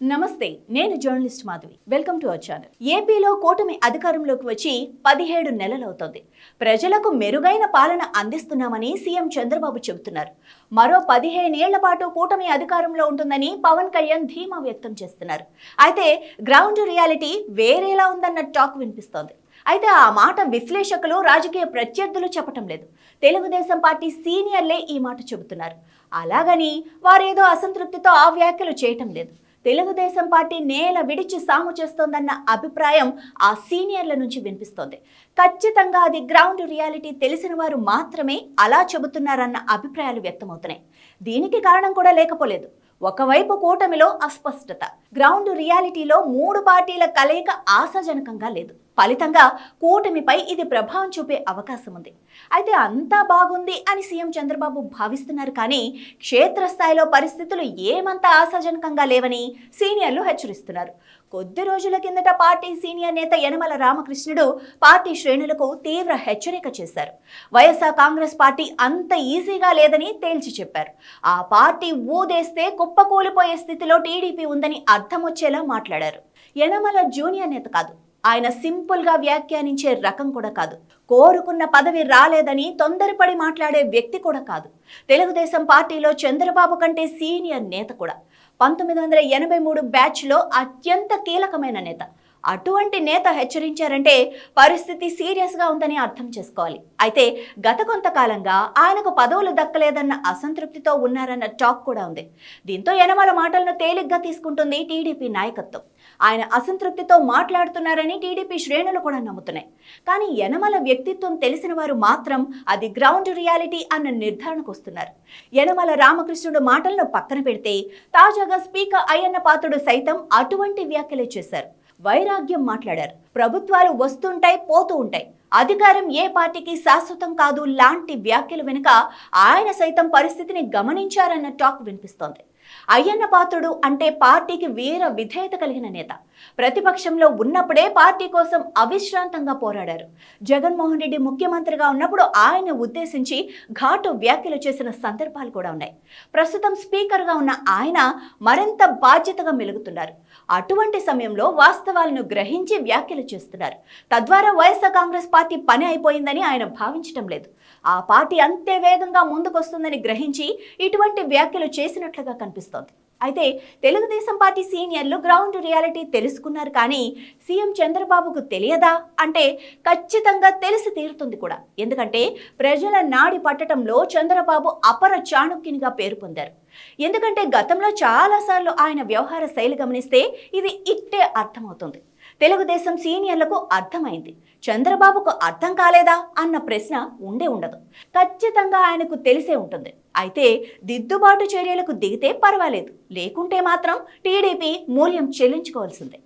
నమస్తే నేను journalist Madhavi. Welcome to our channel. ఏపీలో కూటమి అధికారంలోకి వచ్చి పదిహేడు నెలలవుతోంది. ప్రజలకు మెరుగైన పాలన అందిస్తున్నామని సీఎం చంద్రబాబు చెబుతున్నారు. మరో పదిహేనేళ్ళ పాటు కూటమి అధికారంలో ఉంటుందని పవన్ కళ్యాణ్ ధీమా వ్యక్తం చేస్తున్నారు. అయితే గ్రౌండ్ రియాలిటీ వేరేలా ఉందన్న టాక్ వినిపిస్తోంది. అయితే ఆ మాట విశ్లేషకులు రాజకీయ ప్రత్యర్థులు చెప్పటం లేదు. తెలుగుదేశం పార్టీ సీనియర్లే ఈ మాట చెబుతున్నారు. అలాగని వారేదో అసంతృప్తితో ఆ వ్యాఖ్యలు చేయటం లేదు. తెలుగుదేశం పార్టీ నేల విడిచి సాము చేస్తోందన్న అభిప్రాయం ఆ సీనియర్ల నుంచి వినిపిస్తోంది. ఖచ్చితంగా అది గ్రౌండ్ రియాలిటీ తెలిసిన వారు మాత్రమే అలా చెబుతున్నారన్న అభిప్రాయాలు వ్యక్తమవుతున్నాయి. దీనికి కారణం కూడా లేకపోలేదు. ఒకవైపు కూటమిలో అస్పష్టత గ్రౌండ్ రియాలిటీలో మూడు పార్టీల కలయిక ఆశాజనకంగా లేదు. ఫలితంగా కూటమిపై ఇది ప్రభావం చూపే అవకాశం ఉంది అయితే అంతా బాగుంది అని సీఎం చంద్రబాబు భావిస్తున్నారు కానీ క్షేత్రస్థాయిలో పరిస్థితులు ఏమంత ఆశాజనకంగా లేవని సీనియర్లు హెచ్చరిస్తున్నారు. కొద్ది రోజుల కిందట పార్టీ సీనియర్ నేత యనమల రామకృష్ణుడు పార్టీ శ్రేణులకు తీవ్ర హెచ్చరిక చేశారు. వైఎస్ఆర్ కాంగ్రెస్ పార్టీ అంత ఈజీగా లేదని తేల్చి చెప్పారు. ఆ పార్టీ ఊదేస్తే కుప్పకూలిపోయే స్థితిలో టీడీపీ ఉందని అర్థం వచ్చేలా మాట్లాడారు. యనమల జూనియర్ నేత కాదు. ఆయన సింపుల్గా వ్యాఖ్యానించే రకం కూడా కాదు. కోరుకున్న పదవి రాలేదని తొందరపడి మాట్లాడే వ్యక్తి కూడా కాదు. తెలుగుదేశం పార్టీలో చంద్రబాబు కంటే సీనియర్ నేత కూడా. పంతొమ్మిది వందల ఎనభై మూడు బ్యాచ్లో అత్యంత కీలకమైన నేత. అటువంటి నేత హెచ్చరించారంటే పరిస్థితి సీరియస్గా ఉందని అర్థం చేసుకోవాలి. అయితే గత కొంతకాలంగా ఆయనకు పదవులు దక్కలేదన్న అసంతృప్తితో ఉన్నారన్న టాక్ కూడా ఉంది. దీంతో యనమల మాటలను తేలిగ్గా తీసుకుంటుంది టీడీపీ నాయకత్వం. ఆయన అసంతృప్తితో మాట్లాడుతున్నారని టీడీపీ శ్రేణులు కూడా నమ్ముతున్నాయి. కానీ యనమల వ్యక్తిత్వం తెలిసిన వారు మాత్రం అది గ్రౌండ్ రియాలిటీ అన్న నిర్ధారణకు వస్తున్నారు. యనమల రామకృష్ణుడు మాటలను పక్కన పెడితే తాజాగా స్పీకర్ అయ్యన్న పాత్రుడు సైతం అటువంటి వ్యాఖ్యలు చేశారు. వైరాగ్యం మాట్లాడారు. ప్రభుత్వాలు వస్తుంటాయి పోతూ ఉంటాయి. అధికారం ఏ పార్టీకి శాశ్వతం కాదు లాంటి వ్యాఖ్యలు వెనుక ఆయన సైతం పరిస్థితిని గమనించారన్న టాక్ వినిపిస్తోంది. అయ్యన్న పాత్రుడు అంటే పార్టీకి వీర విధేయత కలిగిన నేత. ప్రతిపక్షంలో ఉన్నప్పుడే పార్టీ కోసం అవిశ్రాంతంగా పోరాడారు. జగన్మోహన్ రెడ్డి ముఖ్యమంత్రిగా ఉన్నప్పుడు ఆయన ఉద్దేశించి ఘాటు వ్యాఖ్యలు చేసిన సందర్భాలు కూడా ఉన్నాయి. ప్రస్తుతం స్పీకర్గా ఉన్న ఆయన మరింత బాధ్యతగా మెలుగుతున్నారు. అటువంటి సమయంలో వాస్తవాలను గ్రహించి వ్యాఖ్యలు చేస్తున్నారు. తద్వారా వైఎస్ఆర్ కాంగ్రెస్ పార్టీ పని అయిపోయిందని ఆయన భావించడం లేదు. ఆ పార్టీ అంతే వేగంగా ముందుకొస్తుందని గ్రహించి ఇటువంటి వ్యాఖ్యలు చేసినట్లుగా కనిపిస్తుంది. కనిపిస్తోంది అయితే తెలుగుదేశం పార్టీ సీనియర్లు గ్రౌండ్ రియాలిటీ తెలుసుకున్నారు కానీ సీఎం చంద్రబాబుకు తెలియదా? అంటే ఖచ్చితంగా తెలిసి తీరుతుంది కూడా. ఎందుకంటే ప్రజల నాడి పట్టడంలో చంద్రబాబు అపర చాణుక్యునిగా పేరు పొందారు. ఎందుకంటే గతంలో చాలాసార్లు ఆయన వ్యవహార శైలి గమనిస్తే ఇది ఇట్టే అర్థమవుతుంది. తెలుగుదేశం సీనియర్లకు అర్థమైంది. చంద్రబాబుకు అర్థం కాలేదా? అన్న ప్రశ్న ఉండే ఉండదు. ఖచ్చితంగా ఆయనకు తెలిసే ఉంటుంది. అయితే దిద్దుబాటు చర్యలకు దిగితే పర్వాలేదు. లేకుంటే మాత్రం టీడీపీ మూల్యం చెల్లించుకోవాల్సిందే.